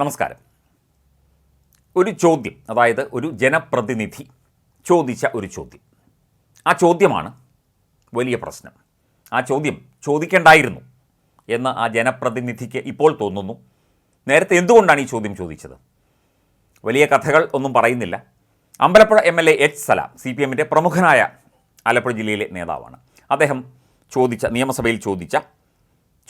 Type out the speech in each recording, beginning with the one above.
നമസ്കാരം. ഒരു ചോദ്യം അതായത് ഒരു ജനപ്രതിനിധി ചോദിച്ച ഒരു ചോദ്യം. ആ ചോദ്യമാണ് വലിയ പ്രശ്നം. ആ ചോദ്യം ചോദിക്കേണ്ടായിരുന്നു എന്ന് ആ ജനപ്രതിനിധിക്ക് ഇപ്പോൾ തോന്നുന്നു. നേരത്തെ എന്തുകൊണ്ടാണ് ഈ ചോദ്യം ചോദിച്ചത്? വലിയ കഥകൾ ഒന്നും പറയുന്നില്ല. Ambalappuzha M L A H Salam C P എമ്മിന്റെ പ്രമുഖനായ ആലപ്പുഴ ജില്ലയിലെ നേതാവാണ്. അദ്ദേഹം ചോദിച്ച നിയമസഭയിൽ ചോദിച്ച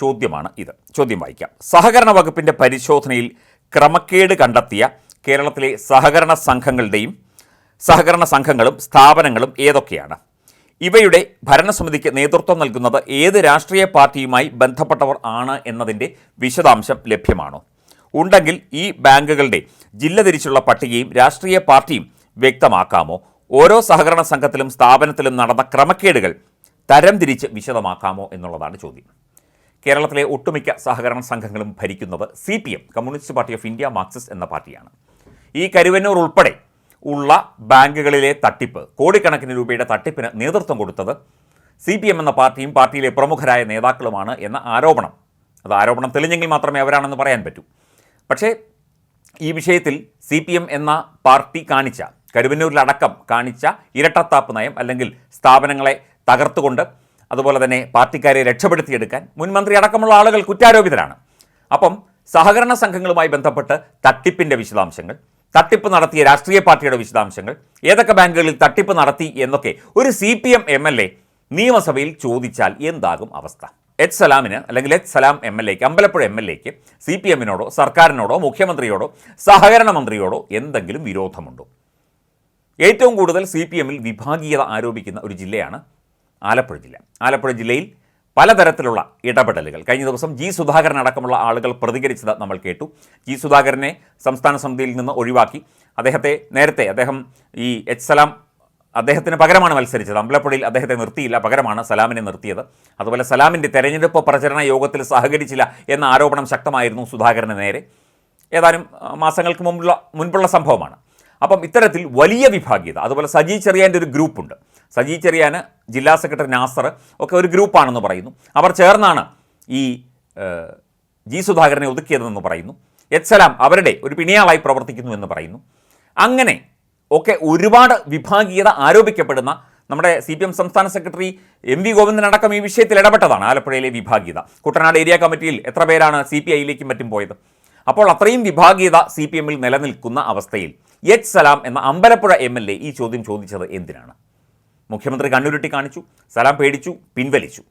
ചോദ്യമാണ് ഇത്. ചോദ്യം വായിക്കാം. സഹകരണ വകുപ്പിന്റെ പരിശോധനയിൽ ക്രമക്കേട് കണ്ടെത്തിയ കേരളത്തിലെ സഹകരണ സംഘങ്ങളുടെയും സഹകരണ സംഘങ്ങളും സ്ഥാപനങ്ങളും ഏതൊക്കെയാണ്? ഇവയുടെ ഭരണസമിതിക്ക് നേതൃത്വം നൽകുന്നത് ഏത് രാഷ്ട്രീയ പാർട്ടിയുമായി ബന്ധപ്പെട്ടവർ ആണ് എന്നതിന്റെ വിശദാംശം ലഭ്യമാണോ? ഉണ്ടെങ്കിൽ ഈ ബാങ്കുകളുടെ ജില്ല തിരിച്ചുള്ള പട്ടികയും രാഷ്ട്രീയ പാർട്ടിയും വ്യക്തമാക്കാമോ? ഓരോ സഹകരണ സംഘത്തിലും സ്ഥാപനത്തിലും നടന്ന ക്രമക്കേടുകൾ തരംതിരിച്ച് വിശദമാക്കാമോ എന്നുള്ളതാണ് ചോദ്യം. കേരളത്തിലെ ഒട്ടുമിക്ക സഹകരണ സംഘങ്ങളും ഭരിക്കുന്നത് C P M communist party of India Marxist എന്ന പാർട്ടിയാണ്. ഈ കരുവന്നൂർ ഉൾപ്പെടെ ഉള്ള ബാങ്കുകളിലെ തട്ടിപ്പ് കോടിക്കണക്കിന് രൂപയുടെ തട്ടിപ്പിന് നേതൃത്വം കൊടുത്തത് സി പി എം എന്ന പാർട്ടിയും പാർട്ടിയിലെ പ്രമുഖരായ നേതാക്കളുമാണ് എന്ന ആരോപണം. അത് ആരോപണം തെളിഞ്ഞെങ്കിൽ മാത്രമേ അവരാണെന്ന് പറയാൻ പറ്റൂ. പക്ഷേ ഈ വിഷയത്തിൽ സി പി എം എന്ന പാർട്ടി കാണിച്ച കരുവന്നൂരിലടക്കം കാണിച്ച ഇരട്ടത്താപ്പ് നയം അല്ലെങ്കിൽ സ്ഥാപനങ്ങളെ തകർത്തുകൊണ്ട് അതുപോലെ തന്നെ പാർട്ടിക്കാരെ രക്ഷപ്പെടുത്തിയെടുക്കാൻ മുൻ മന്ത്രി അടക്കമുള്ള ആളുകൾ കുറ്റാരോപിതരാണ്. അപ്പം സഹകരണ സംഘങ്ങളുമായി ബന്ധപ്പെട്ട് തട്ടിപ്പിന്റെ വിശദാംശങ്ങൾ തട്ടിപ്പ് നടത്തിയ രാഷ്ട്രീയ പാർട്ടിയുടെ വിശദാംശങ്ങൾ ഏതൊക്കെ ബാങ്കുകളിൽ തട്ടിപ്പ് നടത്തി എന്നൊക്കെ ഒരു C P M M L A നിയമസഭയിൽ ചോദിച്ചാൽ എന്താകും അവസ്ഥ? എച്ച് സലാമിന് അല്ലെങ്കിൽ എച്ച് സലാം എം എൽ എക്ക് അമ്പലപ്പുഴ എം എൽ എക്ക് സി പി എമ്മിനോടോ സർക്കാരിനോടോ മുഖ്യമന്ത്രിയോടോ സഹകരണ മന്ത്രിയോടോ എന്തെങ്കിലും വിരോധമുണ്ടോ? ഏറ്റവും കൂടുതൽ സി പി എമ്മിൽ വിഭാഗീയത ആരോപിക്കുന്ന ഒരു ജില്ലയാണ് ആലപ്പുഴ ജില്ല. ആലപ്പുഴ ജില്ലയിൽ പലതരത്തിലുള്ള ഇടപെടലുകൾ. കഴിഞ്ഞ ദിവസം ജി സുധാകരൻ അടക്കമുള്ള ആളുകൾ പ്രതികരിച്ചത് നമ്മൾ കേട്ടു. ജി സുധാകരനെ സംസ്ഥാന സമിതിയിൽ നിന്ന് ഒഴിവാക്കി. അദ്ദേഹത്തെ നേരത്തെ അദ്ദേഹം ഈ എച്ച് സലാം അദ്ദേഹത്തിന് പകരമാണ് മത്സരിച്ചത്. അമ്പലപ്പുഴയിൽ അദ്ദേഹത്തെ നിർത്തിയില്ല. പകരമാണ് സലാമിനെ നിർത്തിയത്. അതുപോലെ സലാമിന്റെ തെരഞ്ഞെടുപ്പ് പ്രചരണ യോഗത്തിൽ സഹകരിച്ചില്ല എന്ന ആരോപണം ശക്തമായിരുന്നു സുധാകരന് നേരെ. ഏതാനും മാസങ്ങൾക്ക് മുമ്പുള്ള മുൻപുള്ള സംഭവമാണ്. അപ്പം ഇത്തരത്തിൽ വലിയ വിഭാഗീയത അതുപോലെ സജി ചെറിയാന്റെ ഒരു ഗ്രൂപ്പുണ്ട്. സജി ചെറിയാന് ജില്ലാ സെക്രട്ടറി നാസർ ഒക്കെ ഒരു ഗ്രൂപ്പാണെന്ന് പറയുന്നു. അവർ ചേർന്നാണ് ഈ ജി സുധാകരനെ ഒതുക്കിയതെന്ന് പറയുന്നു. എച്ച് അവരുടെ ഒരു പിണിയാളായി പ്രവർത്തിക്കുന്നു എന്ന് പറയുന്നു. അങ്ങനെ ഒക്കെ ഒരുപാട് വിഭാഗീയത ആരോപിക്കപ്പെടുന്ന നമ്മുടെ സി പി എം സംസ്ഥാന സെക്രട്ടറി എം വി ഗോവിന്ദൻ അടക്കം ഈ വിഷയത്തിൽ ഇടപെട്ടതാണ് ആലപ്പുഴയിലെ വിഭാഗീയത. കുട്ടനാട് ഏരിയ കമ്മിറ്റിയിൽ എത്ര പേരാണ് സി പി ഐയിലേക്കും മറ്റും പോയത്? അപ്പോൾ അത്രയും വിഭാഗീയത സി പി എമ്മിൽ നിലനിൽക്കുന്ന അവസ്ഥയിൽ എച്ച് സലാം എന്ന അമ്പലപ്പുഴ എം എൽ എ ഈ ചോദ്യം ചോദിച്ചത് എന്തിനാണ്? മുഖ്യമന്ത്രി കണ്ണുരുട്ടി കാണിച്ചു സലാം പേടിച്ചു പിൻവലിച്ചു.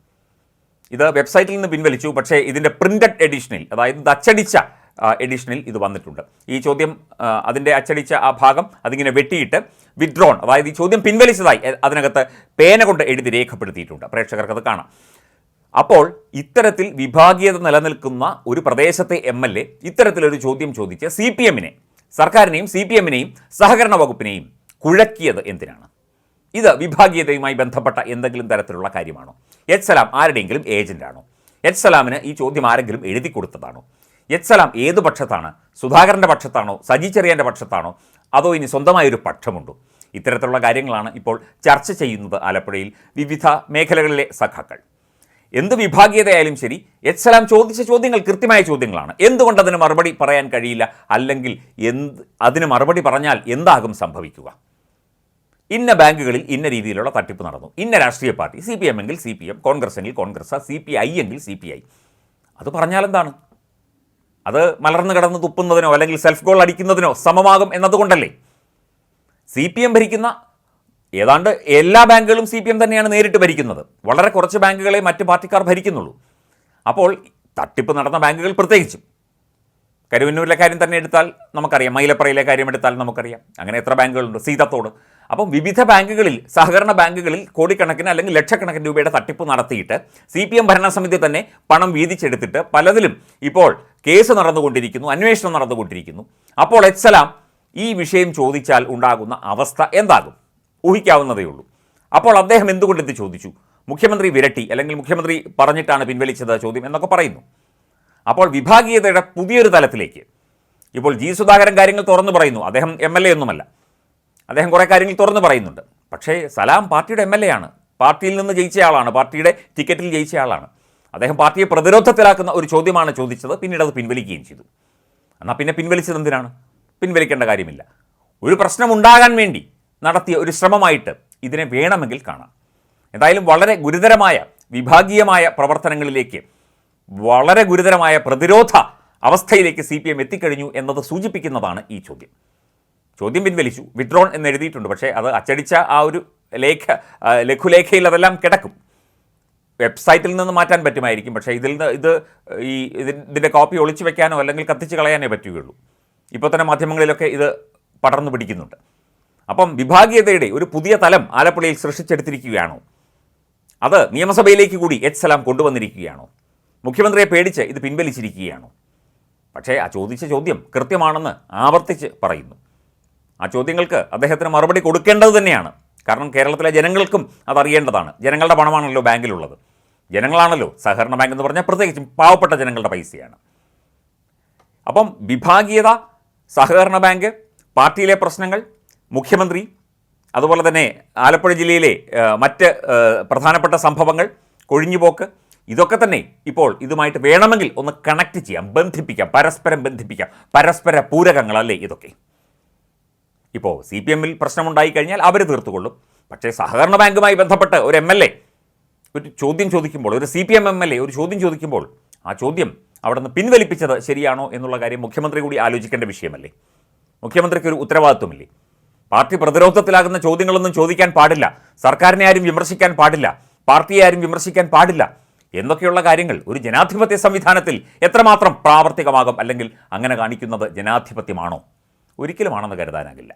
ഇത് വെബ്സൈറ്റിൽ നിന്ന് പിൻവലിച്ചു പക്ഷേ ഇതിന്റെ പ്രിന്റഡ് എഡിഷനിൽ അതായത് അച്ചടിച്ച എഡിഷനിൽ ഇത് വന്നിട്ടുണ്ട്. ഈ ചോദ്യം അതിന്റെ അച്ചടിച്ച ആ ഭാഗം അതിങ്ങനെ വെട്ടിയിട്ട് വിഡ്രോൺ അതായത് ഈ ചോദ്യം പിൻവലിച്ചതായി അതിനകത്ത് പേന കൊണ്ട് എഴുതി രേഖപ്പെടുത്തിയിട്ടുണ്ട്. പ്രേക്ഷകർക്ക് അത് കാണാം. അപ്പോൾ ഇത്തരത്തിൽ വിഭാഗീയത നിലനിൽക്കുന്ന ഒരു പ്രദേശത്തെ എം എൽ എ ഇത്തരത്തിലൊരു ചോദ്യം ചോദിച്ച് സി പി എമ്മിനെ സർക്കാരിനെയും സി പി എമ്മിനെയും സഹകരണ വകുപ്പിനെയും കുഴക്കിയത് എന്തിനാണ്? ഇത് വിഭാഗീയതയുമായി ബന്ധപ്പെട്ട എന്തെങ്കിലും തരത്തിലുള്ള കാര്യമാണോ? എച്ച് സലാം ആരുടെയെങ്കിലും ഏജന്റാണോ? എച്ച് സലാമിന് ഈ ചോദ്യം ആരെങ്കിലും എഴുതി കൊടുത്തതാണോ? എച്ച് സലാം ഏത് പക്ഷത്താണ്? സുധാകരന്റെ പക്ഷത്താണോ? സജി ചെറിയാന്റെ പക്ഷത്താണോ? അതോ ഇനി സ്വന്തമായൊരു പക്ഷമുണ്ടോ? ഇത്തരത്തിലുള്ള കാര്യങ്ങളാണ് ഇപ്പോൾ ചർച്ച ചെയ്യുന്നത് ആലപ്പുഴയിൽ വിവിധ മേഖലകളിലെ സഖാക്കൾ. എന്ത് വിഭാഗീയതയായാലും ശരി എച്ച് സലാം ചോദിച്ച ചോദ്യങ്ങൾ കൃത്യമായ ചോദ്യങ്ങളാണ്. എന്തുകൊണ്ട് അതിന് മറുപടി പറയാൻ കഴിയില്ല? അല്ലെങ്കിൽ എന്ത് അതിന് മറുപടി പറഞ്ഞാൽ എന്താകും സംഭവിക്കുക? ഇന്ന ബാങ്കുകളിൽ ഇന്ന രീതിയിലുള്ള തട്ടിപ്പ് നടന്നു. ഇന്ന രാഷ്ട്രീയ പാർട്ടി സി പി എം എങ്കിൽ സി പി എം കോൺഗ്രസ് എങ്കിൽ കോൺഗ്രസ് സി പി ഐ എങ്കിൽ സി പി ഐ അത് പറഞ്ഞാൽ എന്താണ്? അത് മലർന്നു കിടന്ന് തുപ്പുന്നതിനോ അല്ലെങ്കിൽ സെൽഫ് ഗോൾ അടിക്കുന്നതിനോ സമമാകും എന്നതുകൊണ്ടല്ലേ? സി പി എം ഭരിക്കുന്ന ഏതാണ്ട് എല്ലാ ബാങ്കുകളും സി പി എം തന്നെയാണ് നേരിട്ട് ഭരിക്കുന്നത്. വളരെ കുറച്ച് ബാങ്കുകളെ മറ്റ് പാർട്ടിക്കാർ ഭരിക്കുന്നുള്ളൂ. അപ്പോൾ തട്ടിപ്പ് നടന്ന ബാങ്കുകൾ പ്രത്യേകിച്ചും. കരുവന്നൂരിലെ കാര്യം തന്നെ എടുത്താൽ നമുക്കറിയാം. മൈലപ്പറയിലെ കാര്യം എടുത്താൽ നമുക്കറിയാം. അങ്ങനെ എത്ര ബാങ്കുകളുണ്ട്? സീതത്തോട്. അപ്പം വിവിധ ബാങ്കുകളിൽ സഹകരണ ബാങ്കുകളിൽ കോടിക്കണക്കിന് അല്ലെങ്കിൽ ലക്ഷക്കണക്കിന് രൂപയുടെ തട്ടിപ്പ് നടത്തിയിട്ട് സി പി എം ഭരണസമിതി തന്നെ പണം വീതിച്ചെടുത്തിട്ട് പലതിലും ഇപ്പോൾ കേസ് നടന്നുകൊണ്ടിരിക്കുന്നു അന്വേഷണം നടന്നുകൊണ്ടിരിക്കുന്നു. അപ്പോൾ എച്ച് ഈ വിഷയം ചോദിച്ചാൽ ഉണ്ടാകുന്ന അവസ്ഥ എന്താകും? ഊഹിക്കാവുന്നതേ ഉള്ളൂ. അപ്പോൾ അദ്ദേഹം എന്തുകൊണ്ട് ഇത് ചോദിച്ചു? മുഖ്യമന്ത്രി വിരട്ടി അല്ലെങ്കിൽ മുഖ്യമന്ത്രി പറഞ്ഞിട്ടാണ് പിൻവലിച്ചത് ചോദ്യം എന്നൊക്കെ പറയുന്നു. അപ്പോൾ വിഭാഗീയതയുടെ പുതിയൊരു തലത്തിലേക്ക്. ഇപ്പോൾ ജി സുധാകരൻ കാര്യങ്ങൾ തുറന്നു പറയുന്നു. അദ്ദേഹം എം എൽ എ ഒന്നുമല്ല. അദ്ദേഹം കുറേ കാര്യങ്ങൾ തുറന്നു പറയുന്നുണ്ട്. പക്ഷേ സലാം പാർട്ടിയുടെ എം എൽ എ ആണ്. പാർട്ടിയിൽ നിന്ന് ജയിച്ച ആളാണ്. പാർട്ടിയുടെ ടിക്കറ്റിൽ ജയിച്ച ആളാണ്. അദ്ദേഹം പാർട്ടിയെ പ്രതിരോധത്തിലാക്കുന്ന ഒരു ചോദ്യമാണ് ചോദിച്ചത്. പിന്നീട് അത് പിൻവലിക്കുകയും ചെയ്തു. എന്നാൽ പിന്നെ പിൻവലിച്ചത് എന്തിനാണ്? പിൻവലിക്കേണ്ട കാര്യമില്ല. ഒരു പ്രശ്നമുണ്ടാകാൻ വേണ്ടി നടത്തിയ ഒരു ശ്രമമായിട്ട് ഇതിനെ വേണമെങ്കിൽ കാണാം. എന്തായാലും വളരെ ഗുരുതരമായ വിഭാഗീയമായ പ്രവർത്തനങ്ങളിലേക്ക് വളരെ ഗുരുതരമായ പ്രതിരോധ അവസ്ഥയിലേക്ക് സി പി എം എത്തിക്കഴിഞ്ഞു എന്നത് സൂചിപ്പിക്കുന്നതാണ് ഈ ചോദ്യം. ചോദ്യം പിൻവലിച്ചു. വിഡ്രോൺ എന്ന് എഴുതിയിട്ടുണ്ട്. പക്ഷേ അത് അച്ചടിച്ച ആ ഒരു ലേഖ ലഘുലേഖയിൽ അതെല്ലാം കിടക്കും. വെബ്സൈറ്റിൽ നിന്ന് മാറ്റാൻ പറ്റുമായിരിക്കും. പക്ഷേ ഇതിൽ നിന്ന് ഇത് ഈ ഇതിൻ- ഇതിന്റെ കോപ്പി ഒളിച്ചു വെക്കാനോ അല്ലെങ്കിൽ കത്തിച്ച് കളയാനേ പറ്റുകയുള്ളൂ. ഇപ്പോൾ തന്നെ മാധ്യമങ്ങളിലൊക്കെ ഇത് പടർന്നു പിടിക്കുന്നുണ്ട്. അപ്പം വിഭാഗീയതയുടെ ഒരു പുതിയ തലം ആലപ്പുഴയിൽ സൃഷ്ടിച്ചെടുത്തിരിക്കുകയാണോ? അത് നിയമസഭയിലേക്ക് കൂടി എച്ച് സലാം കൊണ്ടുവന്നിരിക്കുകയാണോ? മുഖ്യമന്ത്രിയെ പേടിച്ച് ഇത് പിൻവലിച്ചിരിക്കുകയാണോ? പക്ഷേ ആ ചോദിച്ച ചോദ്യം കൃത്യമാണെന്ന് ആവർത്തിച്ച് പറയുന്നു. ആ ചോദ്യങ്ങൾക്ക് അദ്ദേഹത്തിന് മറുപടി കൊടുക്കേണ്ടത് തന്നെയാണ്. കാരണം കേരളത്തിലെ ജനങ്ങൾക്കും അതറിയേണ്ടതാണ്. ജനങ്ങളുടെ പണമാണല്ലോ ബാങ്കിലുള്ളത്. ജനങ്ങളാണല്ലോ സഹകരണ ബാങ്ക് എന്ന് പറഞ്ഞാൽ പ്രത്യേകിച്ചും പാവപ്പെട്ട ജനങ്ങളുടെ പൈസയാണ്. അപ്പം വിഭാഗീയത സഹകരണ ബാങ്ക് പാർട്ടിയിലെ പ്രശ്നങ്ങൾ മുഖ്യമന്ത്രി അതുപോലെ തന്നെ ആലപ്പുഴ ജില്ലയിലെ മറ്റ് പ്രധാനപ്പെട്ട സംഭവങ്ങൾ കൊഴിഞ്ഞുപോക്ക് ഇതൊക്കെ തന്നെ ഇപ്പോൾ ഇതുമായിട്ട് വേണമെങ്കിൽ ഒന്ന് കണക്ട് ചെയ്യാം ബന്ധിപ്പിക്കാം പരസ്പരം ബന്ധിപ്പിക്കാം പരസ്പര പൂരകങ്ങളല്ലേ ഇതൊക്കെ. ഇപ്പോൾ സി പി എമ്മിൽ പ്രശ്നമുണ്ടായി കഴിഞ്ഞാൽ അവർ തീർത്തുകൊള്ളും. പക്ഷേ സഹകരണ ബാങ്കുമായി ബന്ധപ്പെട്ട് ഒരു എം എൽ എ ഒരു ചോദ്യം ചോദിക്കുമ്പോൾ ഒരു C P M M L A ഒരു ചോദ്യം ചോദിക്കുമ്പോൾ ആ ചോദ്യം അവിടെ നിന്ന് പിൻവലിപ്പിച്ചത് ശരിയാണോ എന്നുള്ള കാര്യം മുഖ്യമന്ത്രി കൂടി ആലോചിക്കേണ്ട വിഷയമല്ലേ? മുഖ്യമന്ത്രിക്ക് ഒരു ഉത്തരവാദിത്വമില്ലേ? പാർട്ടി പ്രതിരോധത്തിലാകുന്ന ചോദ്യങ്ങളൊന്നും ചോദിക്കാൻ പാടില്ല. സർക്കാരിനെ ആരും വിമർശിക്കാൻ പാടില്ല. പാർട്ടിയെ ആരും വിമർശിക്കാൻ പാടില്ല. എന്നൊക്കെയുള്ള കാര്യങ്ങൾ ഒരു ജനാധിപത്യ സംവിധാനത്തിൽ എത്രമാത്രം പ്രാവർത്തികമാകും അല്ലെങ്കിൽ അങ്ങനെ കാണിക്കുന്നത് ജനാധിപത്യമാണോ? ഒരിക്കലുമാണെന്ന് കരുതാനാകില്ല.